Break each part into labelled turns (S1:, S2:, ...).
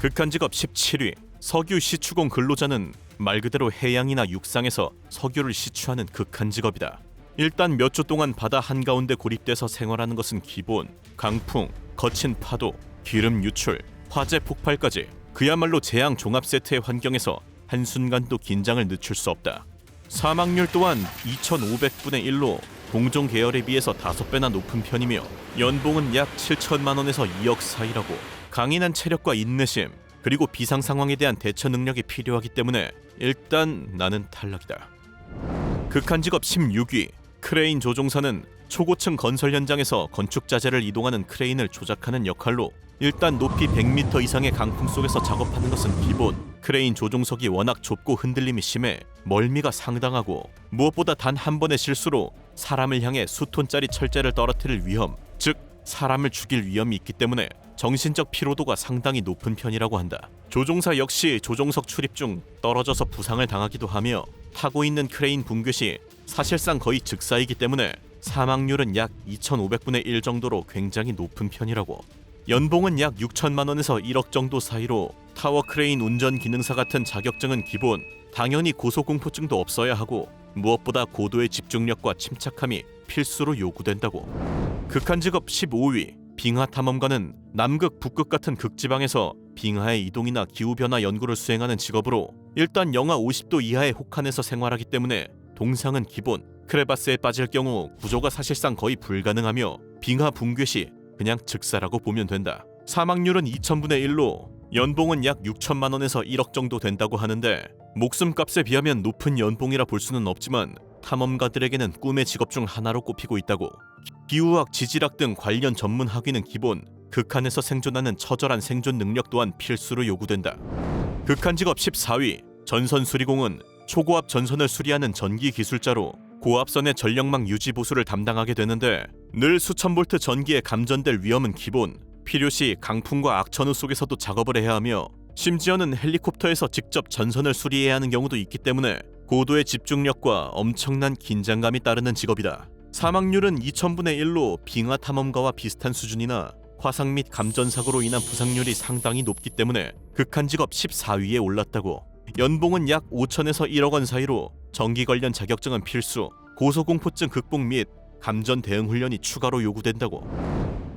S1: 극한 직업 17위 석유 시추공 근로자는 말 그대로 해양이나 육상에서 석유를 시추하는 극한 직업이다. 일단 몇 주 동안 바다 한가운데 고립돼서 생활하는 것은 기본. 강풍, 거친 파도, 기름 유출, 화재 폭발까지 그야말로 재앙 종합 세트의 환경에서 한순간도 긴장을 늦출 수 없다. 사망률 또한 2,500분의 1로 공종 계열에 비해서 다섯 배나 높은 편이며 연봉은 약 7천만 원에서 2억 사이라고 강인한 체력과 인내심 그리고 비상 상황에 대한 대처 능력이 필요하기 때문에 일단 나는 탈락이다. 극한 직업 16위 크레인 조종사는 초고층 건설 현장에서 건축 자재를 이동하는 크레인을 조작하는 역할로 일단 높이 100m 이상의 강풍 속에서 작업하는 것은 기본. 크레인 조종석이 워낙 좁고 흔들림이 심해 멀미가 상당하고 무엇보다 단 한 번의 실수로 사람을 향해 수톤짜리 철제를 떨어뜨릴 위험, 즉 사람을 죽일 위험이 있기 때문에 정신적 피로도가 상당히 높은 편이라고 한다. 조종사 역시 조종석 출입 중 떨어져서 부상을 당하기도 하며 타고 있는 크레인 붕괴 시 사실상 거의 즉사이기 때문에 사망률은 약 2,500분의 1 정도로 굉장히 높은 편이라고. 연봉은 약 6천만 원에서 1억 정도 사이로 타워 크레인 운전 기능사 같은 자격증은 기본. 당연히 고소공포증도 없어야 하고 무엇보다 고도의 집중력과 침착함이 필수로 요구된다고. 극한 직업 15위 빙하 탐험가는 남극, 북극 같은 극지방에서 빙하의 이동이나 기후 변화 연구를 수행하는 직업으로 일단 영하 50도 이하의 혹한에서 생활하기 때문에 동상은 기본. 크레바스에 빠질 경우 구조가 사실상 거의 불가능하며 빙하 붕괴 시 그냥 즉사라고 보면 된다. 사망률은 2천분의 1로 연봉은 약 6천만 원에서 1억 정도 된다고 하는데 목숨값에 비하면 높은 연봉이라 볼 수는 없지만 탐험가들에게는 꿈의 직업 중 하나로 꼽히고 있다고. 기후학, 지질학 등 관련 전문 학위는 기본, 극한에서 생존하는 처절한 생존 능력 또한 필수로 요구된다. 극한 직업 14위 전선 수리공은 초고압 전선을 수리하는 전기 기술자로 고압선의 전력망 유지 보수를 담당하게 되는데 늘 수천 볼트 전기에 감전될 위험은 기본. 필요시 강풍과 악천후 속에서도 작업을 해야 하며 심지어는 헬리콥터에서 직접 전선을 수리해야 하는 경우도 있기 때문에 고도의 집중력과 엄청난 긴장감이 따르는 직업이다. 사망률은 2천분의 1로 빙하 탐험가와 비슷한 수준이나 화상 및 감전 사고로 인한 부상률이 상당히 높기 때문에 극한 직업 14위에 올랐다고. 연봉은 약 5천에서 1억 원 사이로 전기 관련 자격증은 필수, 고소공포증 극복 및 감전 대응 훈련이 추가로 요구된다고.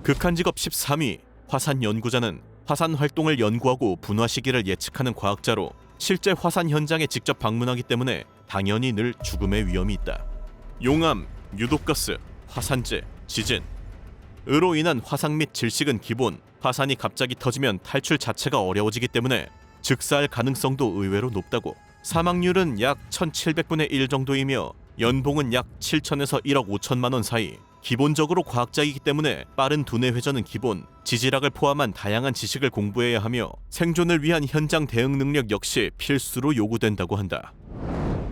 S1: 극한 직업 13위 화산 연구자는 화산 활동을 연구하고 분화 시기를 예측하는 과학자로 실제 화산 현장에 직접 방문하기 때문에 당연히 늘 죽음의 위험이 있다. 용암, 유독가스, 화산재, 지진 으로 인한 화상 및 질식은 기본. 화산이 갑자기 터지면 탈출 자체가 어려워지기 때문에 즉사할 가능성도 의외로 높다고. 사망률은 약 1,700분의 1 정도이며 연봉은 약 7천에서 1억 5천만 원 사이. 기본적으로 과학자이기 때문에 빠른 두뇌 회전은 기본, 지질학을 포함한 다양한 지식을 공부해야 하며 생존을 위한 현장 대응 능력 역시 필수로 요구된다고 한다.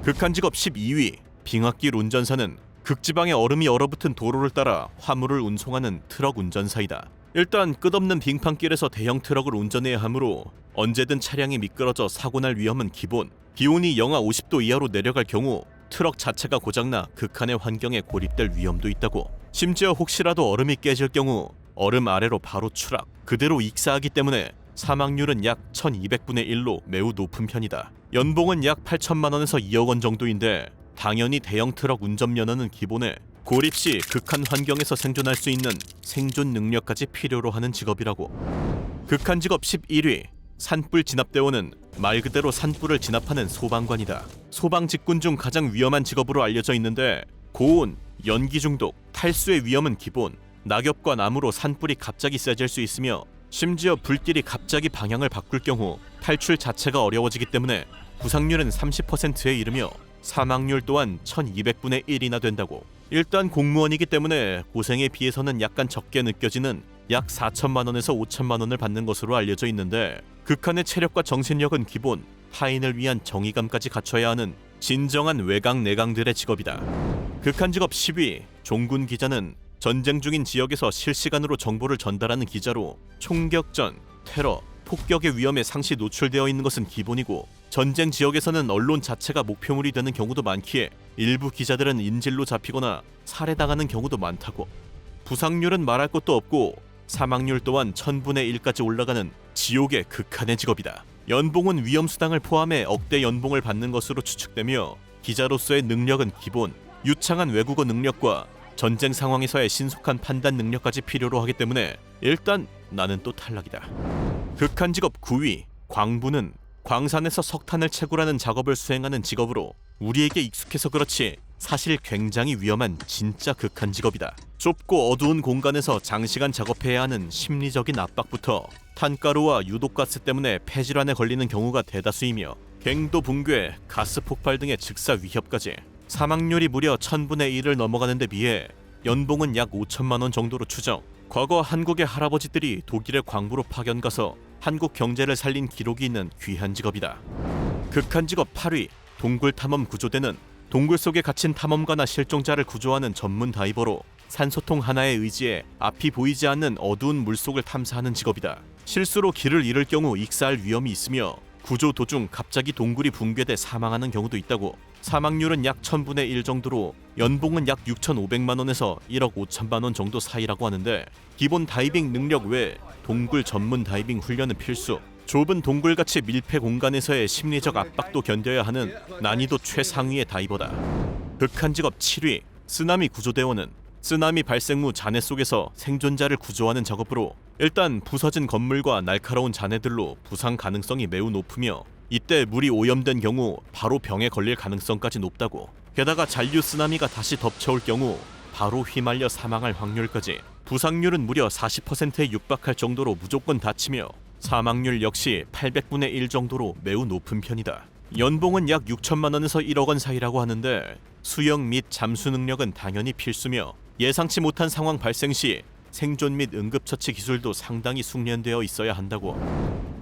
S1: 극한 직업 12위 빙하길 운전사는 극지방의 얼음이 얼어붙은 도로를 따라 화물을 운송하는 트럭 운전사이다. 일단 끝없는 빙판길에서 대형 트럭을 운전해야 하므로 언제든 차량이 미끄러져 사고 날 위험은 기본. 기온이 영하 50도 이하로 내려갈 경우 트럭 자체가 고장나 극한의 환경에 고립될 위험도 있다고. 심지어 혹시라도 얼음이 깨질 경우 얼음 아래로 바로 추락, 그대로 익사하기 때문에 사망률은 약 1200분의 1로 매우 높은 편이다. 연봉은 약 8천만 원에서 2억 원 정도인데 당연히 대형 트럭 운전 면허는 기본에 고립 시 극한 환경에서 생존할 수 있는 생존 능력까지 필요로 하는 직업이라고. 극한 직업 11위 산불 진압대원은 말 그대로 산불을 진압하는 소방관이다. 소방 직군 중 가장 위험한 직업으로 알려져 있는데 고온, 연기 중독, 탈수의 위험은 기본. 낙엽과 나무로 산불이 갑자기 세질 수 있으며 심지어 불길이 갑자기 방향을 바꿀 경우 탈출 자체가 어려워지기 때문에 부상률은 30%에 이르며 사망률 또한 1200분의 1이나 된다고. 일단 공무원이기 때문에 고생에 비해서는 약간 적게 느껴지는 약 4천만 원에서 5천만 원을 받는 것으로 알려져 있는데 극한의 체력과 정신력은 기본, 타인을 위한 정의감까지 갖춰야 하는 진정한 외강 내강들의 직업이다. 극한 직업 10위 종군 기자는 전쟁 중인 지역에서 실시간으로 정보를 전달하는 기자로 총격전, 테러, 폭격의 위험에 상시 노출되어 있는 것은 기본이고 전쟁 지역에서는 언론 자체가 목표물이 되는 경우도 많기에 일부 기자들은 인질로 잡히거나 살해당하는 경우도 많다고. 부상률은 말할 것도 없고 사망률 또한 천분의 1까지 올라가는 지옥의 극한의 직업이다. 연봉은 위험 수당을 포함해 억대 연봉을 받는 것으로 추측되며 기자로서의 능력은 기본, 유창한 외국어 능력과 전쟁 상황에서의 신속한 판단 능력까지 필요로 하기 때문에 일단 나는 또 탈락이다. 극한 직업 9위 광부는 광산에서 석탄을 채굴하는 작업을 수행하는 직업으로 우리에게 익숙해서 그렇지 사실 굉장히 위험한 진짜 극한 직업이다. 좁고 어두운 공간에서 장시간 작업해야 하는 심리적인 압박부터 탄가루와 유독가스 때문에 폐질환에 걸리는 경우가 대다수이며 갱도 붕괴, 가스 폭발 등의 즉사 위협까지 사망률이 무려 1000분의 1을 넘어가는 데 비해 연봉은 약 5천만 원 정도로 추정. 과거 한국의 할아버지들이 독일의 광부로 파견 가서 한국 경제를 살린 기록이 있는 귀한 직업이다. 극한 직업 8위 동굴 탐험 구조대는 동굴 속에 갇힌 탐험가나 실종자를 구조하는 전문 다이버로 산소통 하나에 의지해 앞이 보이지 않는 어두운 물속을 탐사하는 직업이다. 실수로 길을 잃을 경우 익사할 위험이 있으며 구조 도중 갑자기 동굴이 붕괴돼 사망하는 경우도 있다고. 사망률은 약 1000분의 1 정도로 연봉은 약 6,500만 원에서 1억 5천만 원 정도 사이라고 하는데 기본 다이빙 능력 외 동굴 전문 다이빙 훈련은 필수. 좁은 동굴같이 밀폐 공간에서의 심리적 압박도 견뎌야 하는 난이도 최상위의 다이버다. 극한 직업 7위 쓰나미 구조대원은 쓰나미 발생 후 잔해 속에서 생존자를 구조하는 작업으로 일단 부서진 건물과 날카로운 잔해들로 부상 가능성이 매우 높으며 이때 물이 오염된 경우 바로 병에 걸릴 가능성까지 높다고 게다가 잔류 쓰나미가 다시 덮쳐올 경우 바로 휘말려 사망할 확률까지 부상률은 무려 40%에 육박할 정도로 무조건 다치며 사망률 역시 800분의 1 정도로 매우 높은 편이다. 연봉은 약 6천만 원에서 1억 원 사이라고 하는데 수영 및 잠수 능력은 당연히 필수며 예상치 못한 상황 발생 시 생존 및 응급처치 기술도 상당히 숙련되어 있어야 한다고.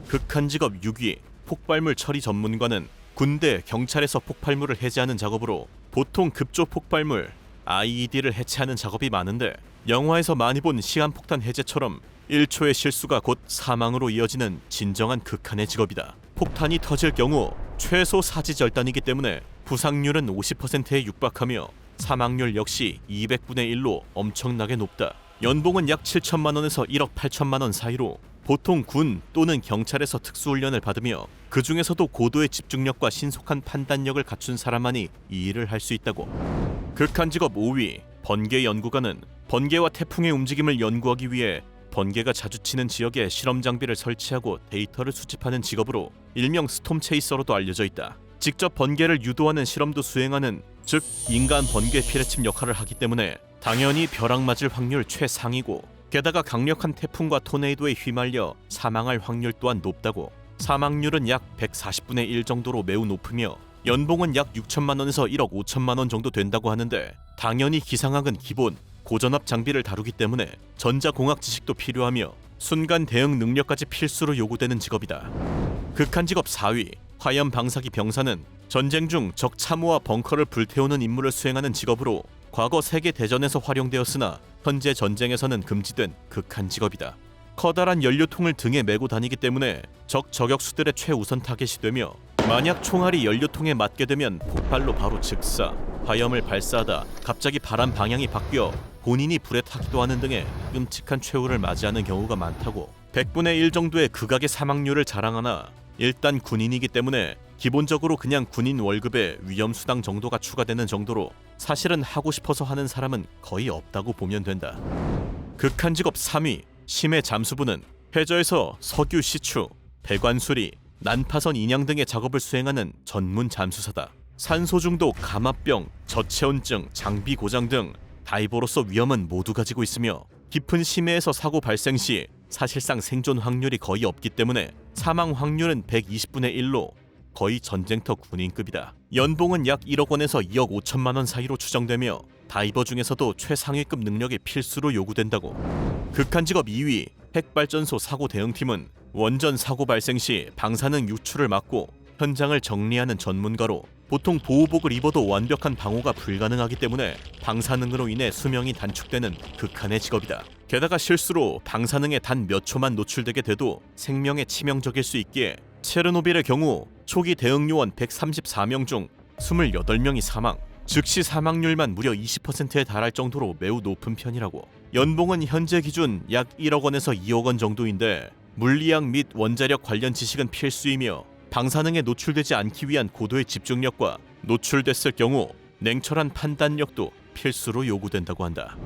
S1: 극한 직업 6위 폭발물 처리 전문가는 군대, 경찰에서 폭발물을 해제하는 작업으로 보통 급조 폭발물 IED를 해체하는 작업이 많은데 영화에서 많이 본 시한폭탄 해제처럼 1초의 실수가 곧 사망으로 이어지는 진정한 극한의 직업이다. 폭탄이 터질 경우 최소 사지절단이기 때문에 부상률은 50%에 육박하며 사망률 역시 200분의 1로 엄청나게 높다. 연봉은 약 7천만 원에서 1억 8천만 원 사이로 보통 군 또는 경찰에서 특수훈련을 받으며 그 중에서도 고도의 집중력과 신속한 판단력을 갖춘 사람만이 이 일을 할 수 있다고. 극한 직업 5위 번개 연구가는 번개와 태풍의 움직임을 연구하기 위해 번개가 자주 치는 지역에 실험 장비를 설치하고 데이터를 수집하는 직업으로 일명 스톰 체이서로도 알려져 있다. 직접 번개를 유도하는 실험도 수행하는 즉 인간 번개 피뢰침 역할을 하기 때문에 당연히 벼락 맞을 확률 최상이고 게다가 강력한 태풍과 토네이도에 휘말려 사망할 확률 또한 높다고 사망률은 약 140분의 1 정도로 매우 높으며 연봉은 약 6천만 원에서 1억 5천만 원 정도 된다고 하는데 당연히 기상학은 기본 고전압 장비를 다루기 때문에 전자공학 지식도 필요하며 순간 대응 능력까지 필수로 요구되는 직업이다. 극한 직업 4위 화염 방사기 병사는 전쟁 중 적 참호와 벙커를 불태우는 임무를 수행하는 직업으로 과거 세계 대전에서 활용되었으나 현재 전쟁에서는 금지된 극한 직업이다. 커다란 연료통을 등에 메고 다니기 때문에 적 저격수들의 최우선 타겟이 되며 만약 총알이 연료통에 맞게 되면 폭발로 바로 즉사, 화염을 발사하다 갑자기 바람 방향이 바뀌어 본인이 불에 타기도 하는 등의 끔찍한 최후를 맞이하는 경우가 많다고 100분의 1 정도의 극악의 사망률을 자랑하나 일단 군인이기 때문에 기본적으로 그냥 군인 월급에 위험 수당 정도가 추가되는 정도로 사실은 하고 싶어서 하는 사람은 거의 없다고 보면 된다. 극한 직업 3위 심해 잠수부는 해저에서 석유 시추, 배관 수리, 난파선 인양 등의 작업을 수행하는 전문 잠수사다. 산소 중독, 감압병, 저체온증, 장비 고장 등 다이버로서 위험은 모두 가지고 있으며 깊은 심해에서 사고 발생 시 사실상 생존 확률이 거의 없기 때문에 사망 확률은 120분의 1로 거의 전쟁터 군인급이다. 연봉은 약 1억 원에서 2억 5천만 원 사이로 추정되며 다이버 중에서도 최상위급 능력이 필수로 요구된다고. 극한 직업 2위 핵발전소 사고 대응팀은 원전 사고 발생 시 방사능 유출을 막고 현장을 정리하는 전문가로 보통 보호복을 입어도 완벽한 방호가 불가능하기 때문에 방사능으로 인해 수명이 단축되는 극한의 직업이다. 게다가 실수로 방사능에 단 몇 초만 노출되게 돼도 생명에 치명적일 수 있기에 체르노빌의 경우 초기 대응 요원 134명 중 28명이 사망, 즉시 사망률만 무려 20%에 달할 정도로 매우 높은 편이라고. 연봉은 현재 기준 약 1억 원에서 2억 원 정도인데 물리학 및 원자력 관련 지식은 필수이며 방사능에 노출되지 않기 위한 고도의 집중력과 노출됐을 경우 냉철한 판단력도 필수로 요구된다고 한다.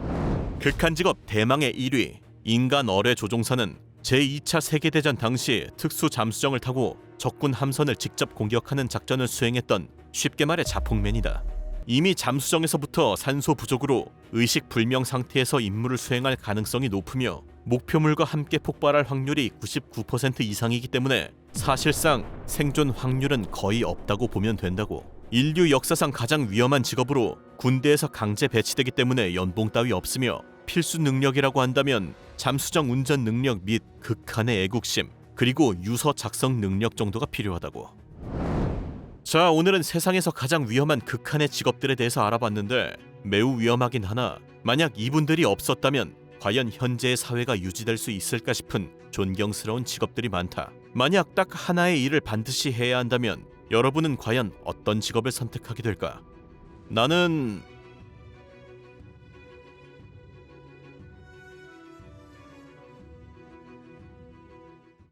S1: 극한 직업 대망의 1위 인간 어뢰 조종사는 제2차 세계대전 당시 특수 잠수정을 타고 적군 함선을 직접 공격하는 작전을 수행했던 쉽게 말해 자폭맨이다. 이미 잠수정에서부터 산소 부족으로 의식 불명 상태에서 임무를 수행할 가능성이 높으며 목표물과 함께 폭발할 확률이 99% 이상이기 때문에 사실상 생존 확률은 거의 없다고 보면 된다고. 인류 역사상 가장 위험한 직업으로 군대에서 강제 배치되기 때문에 연봉 따위 없으며 필수 능력이라고 한다면 잠수정 운전 능력 및 극한의 애국심 그리고 유서 작성 능력 정도가 필요하다고. 자, 오늘은 세상에서 가장 위험한 극한의 직업들에 대해서 알아봤는데 매우 위험하긴 하나 만약 이분들이 없었다면 과연 현재의 사회가 유지될 수 있을까 싶은 존경스러운 직업들이 많다. 만약 딱 하나의 일을 반드시 해야 한다면 여러분은 과연 어떤 직업을 선택하게 될까? 나는